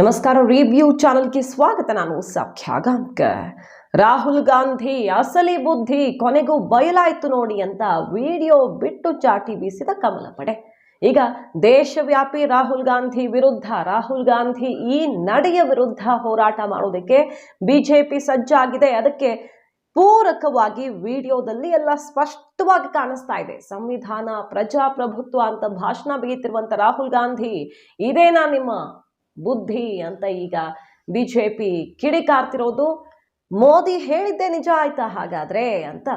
ನಮಸ್ಕಾರ ರಿವ್ಯೂ ಚಾನಲ್ಗೆ ಸ್ವಾಗತ, ನಾನು ಸಖ್ಯ ರಾಹುಲ್ ಗಾಂಧಿ ಅಸಲಿ ಬುದ್ಧಿ ಕೊನೆಗೂ ಬಯಲಾಯ್ತು ನೋಡಿ ಅಂತ ವಿಡಿಯೋ ಬಿಟ್ಟು ಚಾಟಿ ಬೀಸಿದ ಕಮಲ ಪಡೆ. ಈಗ ದೇಶವ್ಯಾಪಿ ರಾಹುಲ್ ಗಾಂಧಿ ವಿರುದ್ಧ, ರಾಹುಲ್ ಗಾಂಧಿ ಈ ನಡೆಯ ವಿರುದ್ಧ ಹೋರಾಟ ಮಾಡೋದಕ್ಕೆ ಬಿಜೆಪಿ ಸಜ್ಜಾಗಿದೆ. ಅದಕ್ಕೆ ಪೂರಕವಾಗಿ ವಿಡಿಯೋದಲ್ಲಿ ಎಲ್ಲ ಸ್ಪಷ್ಟವಾಗಿ ಕಾಣಿಸ್ತಾ ಇದೆ. ಸಂವಿಧಾನ, ಪ್ರಜಾಪ್ರಭುತ್ವ ಅಂತ ಭಾಷಣ ಬೀತಿರುವಂಥ ರಾಹುಲ್ ಗಾಂಧಿ, ಇದೇನಾ ನಿಮ್ಮ ಬುದ್ಧಿ ಅಂತ ಈಗ ಬಿಜೆಪಿ ಕಿಡಿಕಾರ್ತಿರೋದು. ಮೋದಿ ಹೇಳಿದ್ದೆ ನಿಜ ಆಯ್ತಾ ಹಾಗಾದ್ರೆ ಅಂತ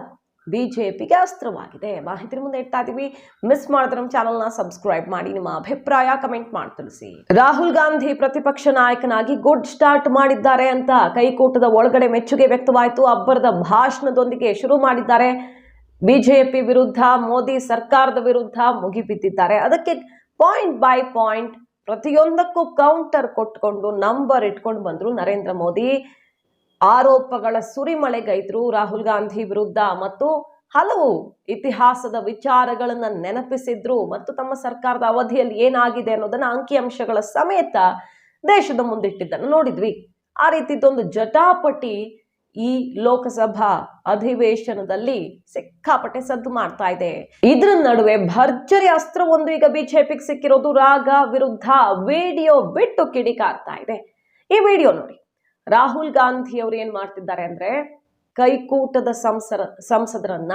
ಬಿಜೆಪಿಗೆ ಅಸ್ತ್ರವಾಗಿದೆ. ಮಾಹಿತಿ ಮುಂದೆ ಇಡ್ತಾ ಇದೀವಿ. ಮಿಸ್ ಮಾಡಿದ್ರೆ ನಮ್ಮ ಚಾನಲ್ನ ಸಬ್ಸ್ಕ್ರೈಬ್ ಮಾಡಿ, ನಿಮ್ಮ ಅಭಿಪ್ರಾಯ ಕಮೆಂಟ್ ಮಾಡಿ ತಿಳಿಸಿ. ರಾಹುಲ್ ಗಾಂಧಿ ಪ್ರತಿಪಕ್ಷ ನಾಯಕನಾಗಿ ಗುಡ್ ಸ್ಟಾರ್ಟ್ ಮಾಡಿದ್ದಾರೆ ಅಂತ ಕೈಕೂಟದ ಒಳಗಡೆ ಮೆಚ್ಚುಗೆ ವ್ಯಕ್ತವಾಯಿತು. ಅಬ್ಬರದ ಭಾಷಣದೊಂದಿಗೆ ಶುರು ಮಾಡಿದ್ದಾರೆ. ಬಿಜೆಪಿ ವಿರುದ್ಧ, ಮೋದಿ ಸರ್ಕಾರದ ವಿರುದ್ಧ ಮುಗಿಬಿದ್ದಿದ್ದಾರೆ. ಅದಕ್ಕೆ ಪಾಯಿಂಟ್ ಬೈ ಪಾಯಿಂಟ್ ಪ್ರತಿಯೊಂದಕ್ಕೂ ಕೌಂಟರ್ ಕೊಟ್ಕೊಂಡು ನಂಬರ್ ಇಟ್ಕೊಂಡು ಬಂದ್ರು ನರೇಂದ್ರ ಮೋದಿ. ಆರೋಪಗಳ ಸುರಿಮಳೆಗೈದ್ರು ರಾಹುಲ್ ಗಾಂಧಿ ವಿರುದ್ಧ ಮತ್ತು ಹಲವು ಇತಿಹಾಸದ ವಿಚಾರಗಳನ್ನು ನೆನಪಿಸಿದ್ರು ಮತ್ತು ತಮ್ಮ ಸರ್ಕಾರದ ಅವಧಿಯಲ್ಲಿ ಏನಾಗಿದೆ ಅನ್ನೋದನ್ನ ಅಂಕಿಅಂಶಗಳ ಸಮೇತ ದೇಶದ ಮುಂದಿಟ್ಟಿದ್ದನ್ನು ನೋಡಿದ್ವಿ. ಆ ರೀತಿದ್ದೊಂದು ಜಟಾಪಟಿ ಈ ಲೋಕಸಭಾ ಅಧಿವೇಶನದಲ್ಲಿ ಸಿಕ್ಕಾಪಟ್ಟೆ ಸದ್ದು ಮಾಡ್ತಾ ಇದೆ. ಇದ್ರ ನಡುವೆ ಭರ್ಜರಿ ಅಸ್ತ್ರ ಒಂದು ಈಗ ಬಿಜೆಪಿಗೆ ಸಿಕ್ಕಿರೋದು ರಾಗ ವಿರುದ್ಧ ವಿಡಿಯೋ ಬಿಟ್ಟು ಕಿಡಿಕಾರ್ತಾ ಇದೆ. ಈ ವಿಡಿಯೋ ನೋಡಿ. ರಾಹುಲ್ ಗಾಂಧಿ ಅವರು ಏನ್ ಮಾಡ್ತಿದ್ದಾರೆ ಅಂದ್ರೆ ಕೈಕೂಟದ ಸಂಸರ ಸಂಸದರನ್ನ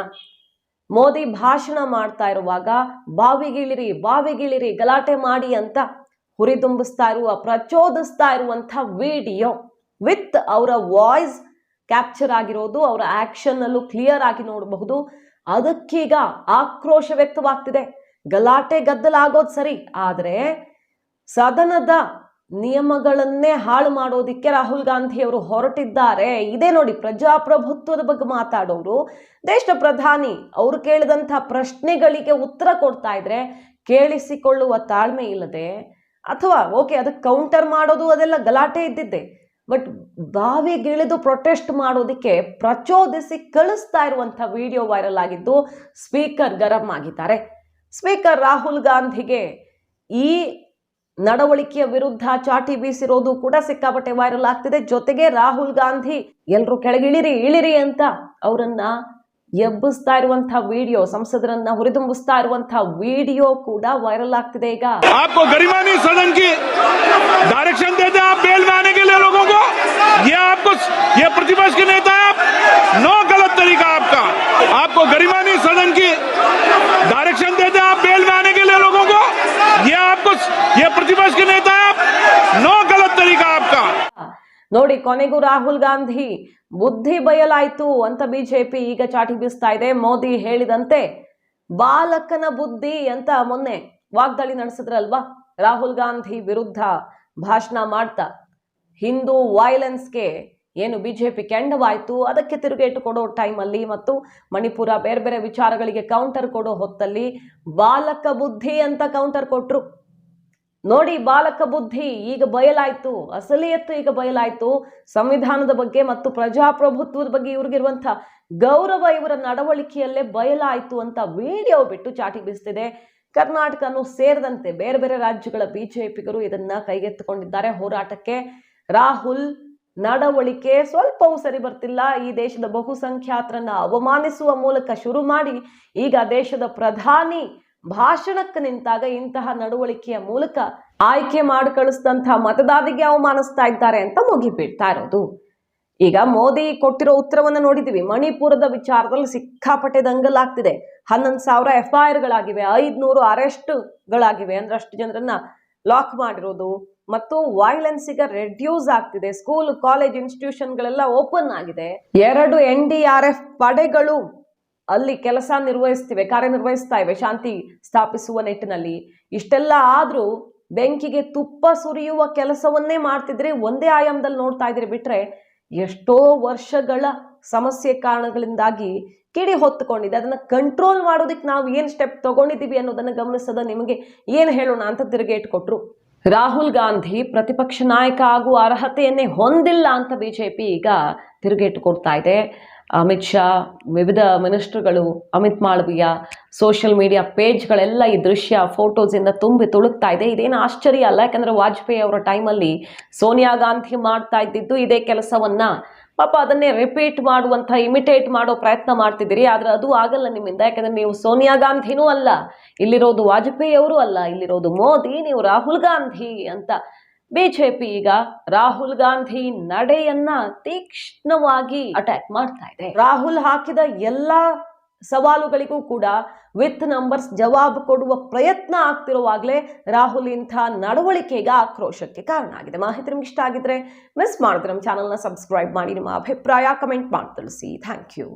ಮೋದಿ ಭಾಷಣ ಮಾಡ್ತಾ ಇರುವಾಗ ಬಾವಿಗಿಳಿರಿ ಬಾವಿಗಿಳಿರಿ, ಗಲಾಟೆ ಮಾಡಿ ಅಂತ ಹುರಿದುಂಬಿಸ್ತಾ ಇರುವ, ಪ್ರಚೋದಿಸ್ತಾ ಇರುವಂತ ವಿಡಿಯೋ ವಿತ್ ಅವರ ವಾಯ್ಸ್ ಕ್ಯಾಪ್ಚರ್ ಆಗಿರೋದು, ಅವರ ಆಕ್ಷನ್ ಅಲ್ಲೂ ಕ್ಲಿಯರ್ ಆಗಿ ನೋಡಬಹುದು. ಅದಕ್ಕೀಗ ಆಕ್ರೋಶ ವ್ಯಕ್ತವಾಗ್ತಿದೆ. ಗಲಾಟೆ ಗದ್ದಲ ಆಗೋದು ಸರಿ, ಆದರೆ ಸದನದ ನಿಯಮಗಳನ್ನೇ ಹಾಳು ಮಾಡೋದಿಕ್ಕೆ ರಾಹುಲ್ ಗಾಂಧಿ ಅವರು ಹೊರಟಿದ್ದಾರೆ. ಇದೇ ನೋಡಿ ಪ್ರಜಾಪ್ರಭುತ್ವದ ಬಗ್ಗೆ ಮಾತಾಡೋರು. ದೇಶದ ಪ್ರಧಾನಿ ಅವರು ಕೇಳಿದಂಥ ಪ್ರಶ್ನೆಗಳಿಗೆ ಉತ್ತರ ಕೊಡ್ತಾ ಇದ್ರೆ ಕೇಳಿಸಿಕೊಳ್ಳುವ ತಾಳ್ಮೆ ಇಲ್ಲದೆ, ಅಥವಾ ಓಕೆ ಅದಕ್ಕೆ ಕೌಂಟರ್ ಮಾಡೋದು, ಅದೆಲ್ಲ ಗಲಾಟೆ ಇದ್ದಿದ್ದೆ. ಬಟ್ ಬಾವಿಗಿಳಿದು ಪ್ರೊಟೆಸ್ಟ್ ಮಾಡೋದಕ್ಕೆ ಪ್ರಚೋದಿಸಿ ಕಳಿಸ್ತಾ ಇರುವಂಥ ವಿಡಿಯೋ ವೈರಲ್ ಆಗಿದ್ದು ಸ್ಪೀಕರ್ ಗರಂ ಆಗಿದ್ದಾರೆ. ಸ್ಪೀಕರ್ ರಾಹುಲ್ ಗಾಂಧಿಗೆ ಈ ನಡವಳಿಕೆಯ ವಿರುದ್ಧ ಚಾಟಿ ಬೀಸಿರೋದು ಕೂಡ ಸಿಕ್ಕಾಪಟ್ಟೆ ವೈರಲ್ ಆಗ್ತಿದೆ. ಜೊತೆಗೆ ರಾಹುಲ್ ಗಾಂಧಿ ಎಲ್ಲರೂ ಕೆಳಗಿಳಿರಿ, ಇಳಿರಿ ಅಂತ ಅವರನ್ನ ಎಬ್ಬಿಸ್ತಾ ಇರುವಂತಹ ವಿಡಿಯೋ ಸಂಸದರನ್ನ ಹುರಿದುಂಬಿಸ್ತಾ ಇರುವಂತಹ ವಿಡಿಯೋ ಕೂಡ ವೈರಲ್ ಆಗ್ತಿದೆ ಈಗ. ನೋಡಿ, ಕೊನೆಗೂ ರಾಹುಲ್ ಗಾಂಧಿ, ಬುದ್ಧಿ ಬಯಲಾಯ್ತು ಅಂತ ಬಿಜೆಪಿ ಈಗ ಚಾಟಿ ಬೀಸ್ತಾ ಇದೆ. ಮೋದಿ ಹೇಳಿದಂತೆ, ಬಾಲಕನ ಬುದ್ಧಿ ಅಂತ ಮೊನ್ನೆ ವಾಗ್ದಾಳಿ ನಡೆಸಿದ್ರಲ್ವಾ? ರಾಹುಲ್ ಗಾಂಧಿ ವಿರುದ್ಧ ಭಾಷಣ ಮಾಡ್ತಾ, ಹಿಂದೂ ವೈಲೆನ್ಸ್ಗೆ ಏನು ಬಿಜೆಪಿ ಕೆಂಡವಾಯ್ತು, ಅದಕ್ಕೆ ತಿರುಗೇಟು ಕೊಡೋ ಟೈಮಲ್ಲಿ ಮತ್ತು ಮಣಿಪುರ ಬೇರೆ ಬೇರೆ ವಿಚಾರಗಳಿಗೆ ಕೌಂಟರ್ ಕೊಡೋ ಹೊತ್ತಲ್ಲಿ ಬಾಲಕ ಬುದ್ಧಿ ಅಂತ ಕೌಂಟರ್ ಕೊಟ್ರು. ನೋಡಿ ಬಾಲಕ ಬುದ್ಧಿ, ಈಗ ಬಯಲಾಯ್ತು, ಅಸಲಿಯತ್ತು ಈಗ ಬಯಲಾಯ್ತು. ಸಂವಿಧಾನದ ಬಗ್ಗೆ ಮತ್ತು ಪ್ರಜಾಪ್ರಭುತ್ವದ ಬಗ್ಗೆ ಇವ್ರಿಗಿರುವಂತ ಗೌರವ ಇವರ ನಡವಳಿಕೆಯಲ್ಲೇ ಬಯಲಾಯ್ತು ಅಂತ ವಿಡಿಯೋ ಬಿಟ್ಟು ಚಾಟಿ ಬೀಸ್ತಿದೆ. ಕರ್ನಾಟಕನು ಸೇರಿದಂತೆ ಬೇರೆ ಬೇರೆ ರಾಜ್ಯಗಳ ಬಿಜೆಪಿಗರು ಇದನ್ನ ಕೈಗೆತ್ತಿಕೊಂಡಿದ್ದಾರೆ ಹೋರಾಟಕ್ಕೆ. ರಾಹುಲ್, ನಡವಳಿಕೆ ಸ್ವಲ್ಪವೂ ಸರಿ ಬರ್ತಿಲ್ಲ. ಈ ದೇಶದ ಬಹುಸಂಖ್ಯಾತರನ್ನ ಅವಮಾನಿಸುವ ಮೂಲಕ ಶುರು ಮಾಡಿ ಈಗ ದೇಶದ ಪ್ರಧಾನಿ ಭಾಷಣಕ್ಕೆ ನಿಂತಾಗ ಇಂತಹ ನಡವಳಿಕೆಯ ಮೂಲಕ ಆಯ್ಕೆ ಮಾಡಿ ಕಳಿಸಿದಂತಹ ಮತದಾರರಿಗೆ ಅವಮಾನಿಸ್ತಾ ಇದ್ದಾರೆ ಅಂತ ಮುಗಿಬಿಡ್ತಾ ಇರೋದು. ಈಗ ಮೋದಿ ಕೊಟ್ಟಿರೋ ಉತ್ತರವನ್ನು ನೋಡಿದ್ದೀವಿ. ಮಣಿಪುರದ ವಿಚಾರದಲ್ಲಿ ಸಿಕ್ಕಾಪಟ್ಟೆ ದಂಗಲಾಗ್ತಿದೆ ಹನ್ನೊಂದು ಸಾವಿರ ಎಫ್ ಐ ಆರ್ಗಳಾಗಿವೆ ಐದ್ನೂರು ಅರೆಸ್ಟ್ಗಳಾಗಿವೆ ಅಂದ್ರೆ ಅಷ್ಟು ಜನರನ್ನ ಲಾಕ್ ಮಾಡಿರೋದು. ಮತ್ತು ವೈಲೆನ್ಸ್ ಈಗ ರೆಡ್ಯೂಸ್ ಆಗ್ತಿದೆ. ಸ್ಕೂಲ್ ಕಾಲೇಜ್ ಇನ್ಸ್ಟಿಟ್ಯೂಷನ್ಗಳೆಲ್ಲ ಓಪನ್ ಆಗಿದೆ. ಎರಡು ಎನ್ ಡಿ ಆರ್ ಎಫ್ ಪಡೆಗಳು ಅಲ್ಲಿ ಕೆಲಸ ನಿರ್ವಹಿಸ್ತಿವೆ, ಕಾರ್ಯನಿರ್ವಹಿಸ್ತಾ ಇವೆ, ಶಾಂತಿ ಸ್ಥಾಪಿಸುವ ನಿಟ್ಟಿನಲ್ಲಿ. ಇಷ್ಟೆಲ್ಲ ಆದರೂ ಬೆಂಕಿಗೆ ತುಪ್ಪ ಸುರಿಯುವ ಕೆಲಸವನ್ನೇ ಮಾಡ್ತಿದ್ರೆ ಒಂದೇ ಆಯಾಮದಲ್ಲಿ ನೋಡ್ತಾ ಇದ್ರೆ ಬಿಟ್ರೆ ಎಷ್ಟೋ ವರ್ಷಗಳ ಸಮಸ್ಯೆ ಕಾರಣಗಳಿಂದಾಗಿ ಕಿಡಿ ಹೊತ್ತುಕೊಂಡಿದೆ. ಅದನ್ನ ಕಂಟ್ರೋಲ್ ಮಾಡೋದಕ್ಕೆ ನಾವು ಏನು ಸ್ಟೆಪ್ ತಗೊಂಡಿದ್ದೀವಿ ಅನ್ನೋದನ್ನ ಗಮನಿಸದ ನಿಮಗೆ ಏನು ಹೇಳೋಣ ಅಂತ ತಿರುಗೇಟ್ ಕೊಟ್ರು. ರಾಹುಲ್ ಗಾಂಧಿ ಪ್ರತಿಪಕ್ಷ ನಾಯಕ ಆಗುವ ಅರ್ಹತೆಯನ್ನೇ ಹೊಂದಿಲ್ಲ ಅಂತ ಬಿಜೆಪಿ ಈಗ ತಿರುಗೇಟು ಕೊಡ್ತಾ ಇದೆ. ಅಮಿತ್ ಶಾ, ವಿವಿಧ ಮಿನಿಸ್ಟ್ರುಗಳು, ಅಮಿತ್ ಮಾಳವಿಯ ಸೋಷಿಯಲ್ ಮೀಡಿಯಾ ಪೇಜ್ಗಳೆಲ್ಲ ಈ ದೃಶ್ಯ ಫೋಟೋಸಿಂದ ತುಂಬಿ ತುಳುಕ್ತಾ ಇದೆ. ಇದೇನು ಆಶ್ಚರ್ಯ ಅಲ್ಲ? ಯಾಕಂದ್ರೆ ವಾಜಪೇಯಿ ಅವರ ಟೈಮಲ್ಲಿ ಸೋನಿಯಾ ಗಾಂಧಿ ಮಾಡ್ತಾ ಇದ್ದಿದ್ದು ಇದೇ ಕೆಲಸವನ್ನ ಪಾಪ ಅದನ್ನೇ ರಿಪೀಟ್ ಮಾಡುವಂಥ ಇಮಿಟೇಟ್ ಮಾಡೋ ಪ್ರಯತ್ನ ಮಾಡ್ತಿದ್ದೀರಿ. ಆದ್ರೆ ಅದು ಆಗಲ್ಲ ನಿಮ್ಮಿಂದ. ಯಾಕಂದ್ರೆ ನೀವು ಸೋನಿಯಾ ಗಾಂಧಿನೂ ಅಲ್ಲ. ಇಲ್ಲಿರೋದು ವಾಜಪೇಯಿ ಅವರು ಅಲ್ಲ. ಇಲ್ಲಿರೋದು ಮೋದಿ, ನೀವು ರಾಹುಲ್ ಗಾಂಧಿ ಅಂತ ಬಿಜೆಪಿ ಈಗ ರಾಹುಲ್ ಗಾಂಧಿ ನಡೆಯನ್ನ ತೀಕ್ಷ್ಣವಾಗಿ ಅಟ್ಯಾಕ್ ಮಾಡ್ತಾ ಇದೆ. ರಾಹುಲ್ ಹಾಕಿದ ಎಲ್ಲಾ ಸವಾಲುಗಳಿಗೂ ಕೂಡ ವಿತ್ ನಂಬರ್ಸ್ ಜವಾಬು ಕೊಡುವ ಪ್ರಯತ್ನ ಆಗ್ತಿರುವಾಗಲೇ ರಾಹುಲ್ ಇಂಥ ನಡವಳಿಕೆಗ ಆಕ್ರೋಶಕ್ಕೆ ಕಾರಣ ಆಗಿದೆ. ಮಾಹಿತಿ ನಿಮ್ಗೆ ಇಷ್ಟ ಆಗಿದ್ರೆ ಮಿಸ್ ಮಾಡಿದ್ರೆ ನಮ್ಮ ಚಾನಲ್ನ ಸಬ್ಸ್ಕ್ರೈಬ್ ಮಾಡಿ, ನಿಮ್ಮ ಅಭಿಪ್ರಾಯ ಕಮೆಂಟ್ ಮಾಡಿ ತಿಳಿಸಿ. Thank you